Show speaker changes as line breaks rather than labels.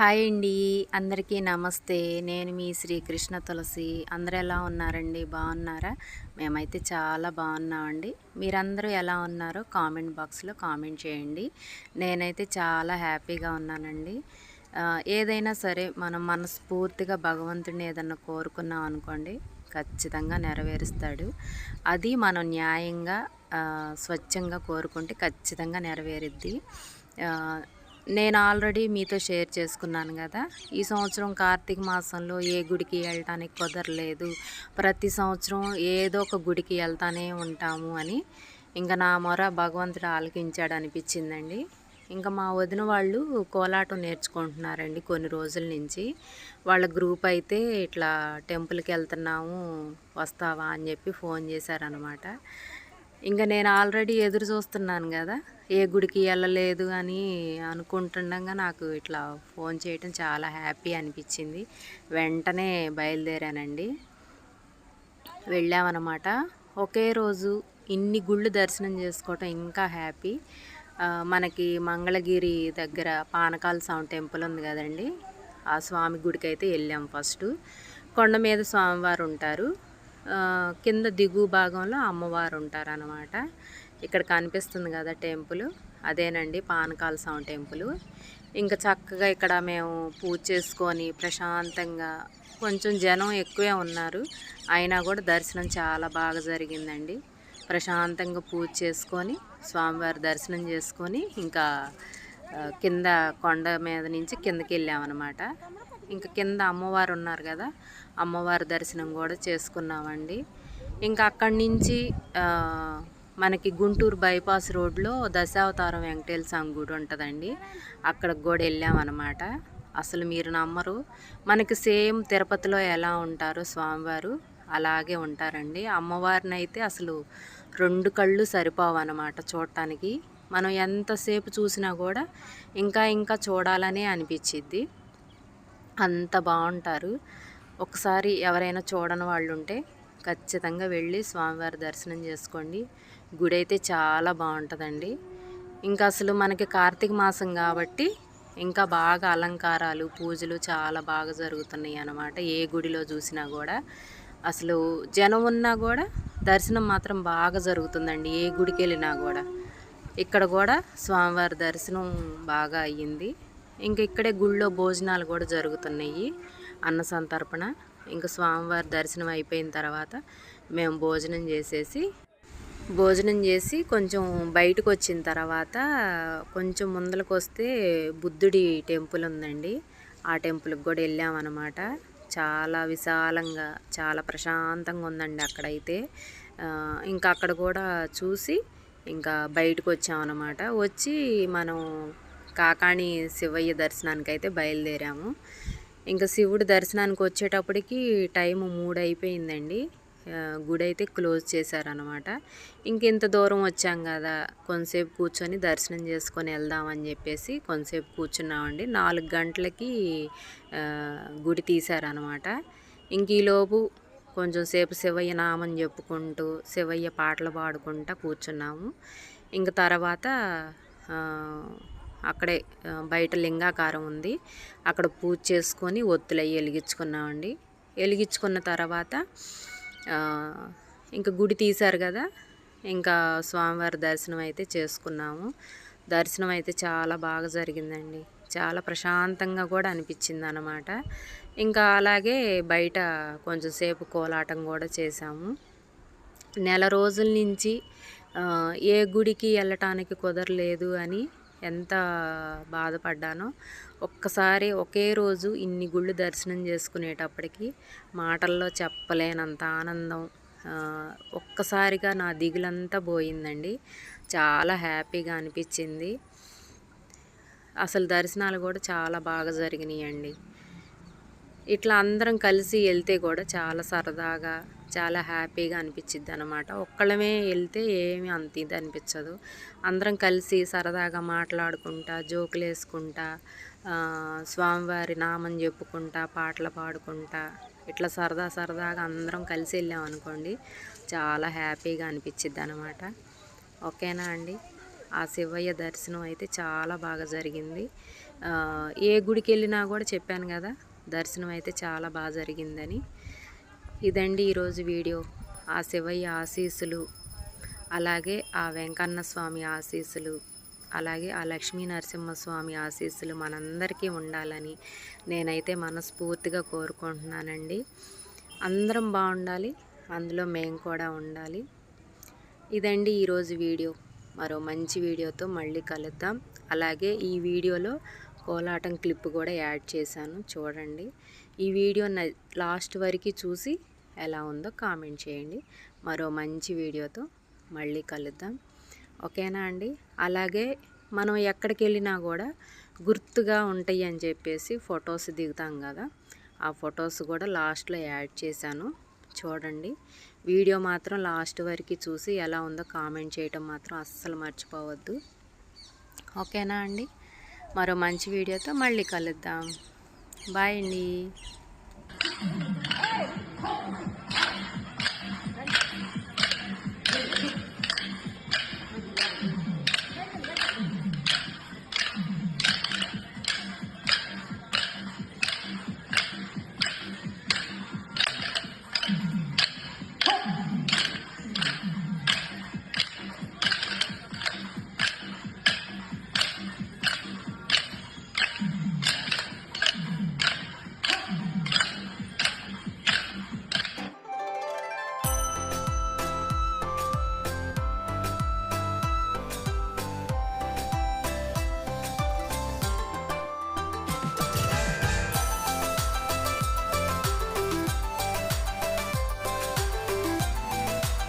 Hi అండి. అందరికీ నమస్తే. నేను మీ శ్రీకృష్ణ తులసి. అందరూ ఎలా ఉన్నారండి? బాగున్నారా? మేమైతే చాలా బాగున్నామండి. మీరందరూ ఎలా ఉన్నారో కామెంట్ బాక్స్లో కామెంట్ చేయండి. నేనైతే చాలా హ్యాపీగా ఉన్నానండి. ఏదైనా సరే మనం మనస్ఫూర్తిగా భగవంతుడిని ఏదన్నా కోరుకున్నాం అనుకోండి ఖచ్చితంగా నెరవేరుస్తాడు. అది మనం న్యాయంగా స్వచ్ఛంగా కోరుకుంటే ఖచ్చితంగా నెరవేరుద్ది. నేను ఆల్రెడీ మీతో షేర్ చేసుకున్నాను కదా. ఈ సంవత్సరం కార్తీక మాసంలో ఏ గుడికి వెళ్ళటానికి కుదరలేదు. ప్రతి సంవత్సరం ఏదో ఒక గుడికి వెళ్తానే ఉంటాము అని ఇంకా నా మొర భగవంతుడు ఆలకించాడు అనిపించిందండి. ఇంకా మా వదిన వాళ్ళు కోలాటం నేర్చుకుంటున్నారండి కొన్ని రోజుల నుంచి. వాళ్ళ గ్రూప్ అయితే ఇట్లా టెంపుల్కి వెళ్తున్నాము వస్తావా అని చెప్పి ఫోన్ చేశారనమాట ఇంకా నేను ఆల్రెడీ ఎదురు చూస్తున్నాను కదా. ఏ గుడికి వెళ్ళలేదు అని అనుకుంటుండగా నాకు ఇట్లా ఫోన్ చేయటం చాలా హ్యాపీ అనిపించింది. వెంటనే బయలుదేరానండి. వెళ్ళామన్నమాట. ఒకే రోజు ఇన్ని గుళ్ళు దర్శనం చేసుకోవటం ఇంకా హ్యాపీ. మనకి మంగళగిరి దగ్గర పానకాల స్వామి టెంపుల్ ఉంది కదండి. ఆ స్వామి గుడికి అయితే వెళ్ళాం ఫస్ట్. కొండ మీద స్వామివారు ఉంటారు. కింద దిగు భాగంలో అమ్మవారు ఉంటారు అనమాట ఇక్కడ కనిపిస్తుంది కదా టెంపుల్. అదేనండి పానకాల స్వామి టెంపుల్. ఇంకా చక్కగా ఇక్కడ మేము పూజ చేసుకొని ప్రశాంతంగా కొంచెం జనం ఎక్కువే ఉన్నారు. అయినా కూడా దర్శనం చాలా బాగా జరిగిందండి. ప్రశాంతంగా పూజ చేసుకొని స్వామివారి దర్శనం చేసుకొని ఇంకా కింద కొండ మీద నుంచి కిందకి వెళ్ళామన్నమాట. ఇంకా కింద అమ్మవారు ఉన్నారు కదా అమ్మవారి దర్శనం కూడా చేసుకున్నామండి. ఇంకా అక్కడి నుంచి మనకి గుంటూరు బైపాస్ రోడ్లో దశావతారం వెంకటేశ్వర స్వామి గుడి ఉంటుందండి. అక్కడికి కూడా వెళ్ళామన్నమాట. అసలు మీరు నమ్మరు. మనకి సేమ్ తిరుపతిలో ఎలా ఉంటారో స్వామివారు అలాగే ఉంటారండి. అమ్మవారిని అయితే అసలు రెండు కళ్ళు సరిపోవన్నమాట చూడటానికి. మనం ఎంతసేపు చూసినా కూడా ఇంకా ఇంకా చూడాలనే అనిపించిద్ది. అంత బాగుంటారు. ఒకసారి ఎవరైనా చూడని వాళ్ళు ఉంటే ఖచ్చితంగా వెళ్ళి స్వామివారి దర్శనం చేసుకోండి. గుడి అయితే చాలా బాగుంటుందండి. ఇంకా అసలు మనకి కార్తీక మాసం కాబట్టి ఇంకా బాగా అలంకారాలు పూజలు చాలా బాగా జరుగుతున్నాయి అన్నమాట. ఏ గుడిలో చూసినా కూడా. అసలు జనం ఉన్నా కూడా దర్శనం మాత్రం బాగా జరుగుతుందండి. ఏ గుడికి వెళ్ళినా కూడా. ఇక్కడ కూడా స్వామివారి దర్శనం బాగా అయ్యింది. ఇంకా ఇక్కడే గుళ్ళో భోజనాలు కూడా జరుగుతున్నాయి. అన్న సంతర్పణ. ఇంకా స్వామివారి దర్శనం అయిపోయిన తర్వాత మేము భోజనం చేసేసి భోజనం చేసి కొంచెం బయటకు వచ్చిన తర్వాత కొంచెం ముందలకు వస్తే బుద్ధుడి టెంపుల్ ఉందండి. ఆ టెంపుల్కి కూడా వెళ్ళామన్నమాట. చాలా విశాలంగా చాలా ప్రశాంతంగా ఉందండి అక్కడైతే. ఇంకా అక్కడ కూడా చూసి ఇంకా బయటకు వచ్చామన్నమాట. వచ్చి మనం కాకాణి శివయ్య దర్శనానికి అయితే బయలుదేరాము. ఇంకా శివుడి దర్శనానికి వచ్చేటప్పటికి టైం మూడు అయిపోయిందండి గుడి అయితే క్లోజ్ చేశారనమాట ఇంక ఇంత దూరం వచ్చాం కదా కొంతసేపు కూర్చొని దర్శనం చేసుకొని వెళ్దామని చెప్పేసి కొంతసేపు కూర్చున్నామండి. నాలుగు గంటలకి గుడి తీశారనమాట ఇంక ఈలోపు కొంచెం సేపు శివయ్య నామని చెప్పుకుంటూ శివయ్య పాటలు పాడుకుంటా కూర్చున్నాము. ఇంక తర్వాత అక్కడే బయట లింగాకారం ఉంది. అక్కడ పూజ చేసుకొని ఒత్తులు అవి వెలిగించుకున్నామండి. వెలిగించుకున్న తర్వాత ఇంకా గుడి తీశారు కదా. ఇంకా స్వామివారి దర్శనం అయితే చేసుకున్నాము. దర్శనం అయితే చాలా బాగా జరిగిందండి. చాలా ప్రశాంతంగా కూడా అనిపించింది అనమాట ఇంకా అలాగే బయట కొంచెం సేపు కోలాటం కూడా చేసాము నెల రోజుల నుంచి ఏ గుడికి వెళ్ళటానికి కుదరలేదు అని ఎంత బాధపడ్డానో ఒక్కసారి ఒకే రోజు ఇన్ని గుళ్ళు దర్శనం చేసుకునేటప్పటికి మాటల్లో చెప్పలేనంత ఆనందం ఒక్కసారిగా నా దిగులంతా పోయిందండి. చాలా హ్యాపీగా అనిపించింది. అసలు దర్శనాలు కూడా చాలా బాగా జరిగినాయండి. ఇట్లా అందరం కలిసి వెళ్తే కూడా చాలా సరదాగా చాలా హ్యాపీగా అనిపించిద్ది అనమాట ఒక్కళ్ళమే వెళ్తే ఏమీ అంత ఇది అనిపించదు అందరం కలిసి సరదాగా మాట్లాడుకుంటా జోకులు వేసుకుంటా స్వామివారి నామం చెప్పుకుంటా పాటలు పాడుకుంటా ఇట్లా సరదా సరదాగా అందరం కలిసి వెళ్ళాం అనుకోండి చాలా హ్యాపీగా అనిపించిద్ది అనమాట ఓకేనా అండి? ఆ శివయ్య దర్శనం అయితే చాలా బాగా జరిగింది. ఏ గుడికి వెళ్ళినా కూడా చెప్పాను కదా దర్శనం అయితే చాలా బాగా జరిగిందని. ఇదండి ఈరోజు వీడియో. ఆ శివయ్య ఆశీస్సులు అలాగే ఆ వెంకన్న స్వామి ఆశీస్సులు అలాగే ఆ లక్ష్మీ నరసింహస్వామి ఆశీస్సులు మనందరికీ ఉండాలని నేనైతే మనస్ఫూర్తిగా కోరుకుంటున్నానండి. అందరం బాగుండాలి అందులో మేము కూడా ఉండాలి. ఇదండి ఈరోజు వీడియో. మరో మంచి వీడియోతో మళ్ళీ కలుద్దాం. అలాగే ఈ వీడియోలో కోలాటం క్లిప్ కూడా యాడ్ చేశాను చూడండి. ఈ వీడియో లాస్ట్ వరకు చూసి ఎలా ఉందో కామెంట్ చేయండి. మరో మంచి వీడియోతో మళ్ళీ కలుద్దాం. ఓకేనా అండి? అలాగే మనం ఎక్కడికి వెళ్ళినా కూడా గుర్తుగా ఉంటాయి అని చెప్పేసి ఫొటోస్ దిగుతాం కదా. ఆ ఫొటోస్ కూడా లాస్ట్లో యాడ్ చేశాను. చూడండి. వీడియో మాత్రం లాస్ట్ వరకు చూసి ఎలా ఉందో కామెంట్ చేయటం మాత్రం అస్సలు మర్చిపోవద్దు. ఓకేనా అండి? మరో మంచి వీడియోతో మళ్ళీ కలుద్దాం. బాయ్ అండి. はい!